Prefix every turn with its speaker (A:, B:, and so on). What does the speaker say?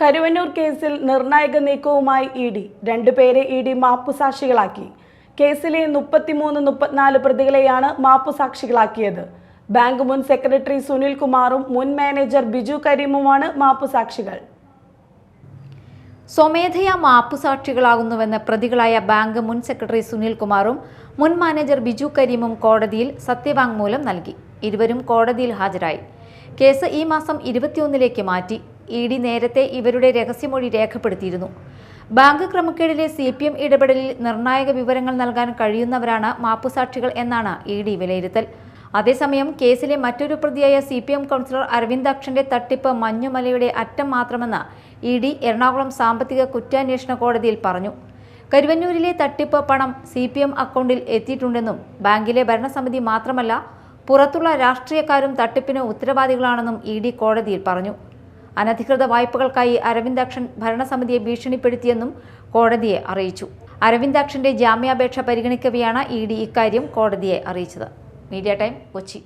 A: കരുവന്നൂർ കേസിൽ നിർണായക നീക്കവുമായി ഇ ഡി. രണ്ടുപേരെ ഇ ഡി മാപ്പുസാക്ഷികളാക്കി. കേസിലെ മുപ്പത്തിമൂന്ന് മുപ്പത്തിനാല് പ്രതികളെയാണ് മാപ്പുസാക്ഷികളാക്കിയത്. ബാങ്ക് മുൻ സെക്രട്ടറി സുനിൽ കുമാറും മുൻ മാനേജർ ബിജു കരീമുമാണ് മാപ്പുസാക്ഷികൾ.
B: സ്വമേധയാ മാപ്പുസാക്ഷികളാകുന്നുവെന്ന് പ്രതികളായ ബാങ്ക് മുൻ സെക്രട്ടറി സുനിൽ കുമാറും മുൻ മാനേജർ ബിജു കരീമും കോടതിയിൽ സത്യവാങ്മൂലം നൽകി. ഇരുവരും കോടതിയിൽ ഹാജരായി. കേസ് ഈ മാസം ഇരുപത്തിയൊന്നിലേക്ക് മാറ്റി. ഇ ഡി നേരത്തെ ഇവരുടെ രഹസ്യമൊഴി രേഖപ്പെടുത്തിയിരുന്നു. ബാങ്ക് ക്രമക്കേടിലെ സി പി എം ഇടപെടലിൽ നിർണായക വിവരങ്ങൾ നൽകാൻ കഴിയുന്നവരാണ് മാപ്പുസാക്ഷികൾ എന്നാണ് ഇ ഡി വിലയിരുത്തൽ. അതേസമയം കേസിലെ മറ്റൊരു പ്രതിയായ സി പി എം കൗൺസിലർ അരവിന്ദാക്ഷന്റെ തട്ടിപ്പ് മഞ്ഞുമലയുടെ അറ്റം മാത്രമെന്ന് ഇ ഡി എറണാകുളം സാമ്പത്തിക കുറ്റാന്വേഷണ കോടതിയിൽ പറഞ്ഞു. കരുവന്നൂരിലെ തട്ടിപ്പ് പണം സി പി എം അക്കൗണ്ടിൽ എത്തിയിട്ടുണ്ടെന്നും ബാങ്കിലെ ഭരണസമിതി മാത്രമല്ല പുറത്തുള്ള രാഷ്ട്രീയക്കാരും തട്ടിപ്പിന് ഉത്തരവാദികളാണെന്നും ഇ ഡി കോടതിയിൽ പറഞ്ഞു. അനധികൃത വായ്പകൾക്കായി അരവിന്ദാക്ഷൻ ഭരണസമിതിയെ ഭീഷണിപ്പെടുത്തിയെന്നും കോടതിയെ അറിയിച്ചു. അരവിന്ദാക്ഷന്റെ ജാമ്യാപേക്ഷ പരിഗണിക്കവെയാണ് ഇ ഡി ഇക്കാര്യം കോടതിയെ അറിയിച്ചത്. Media time Kochi.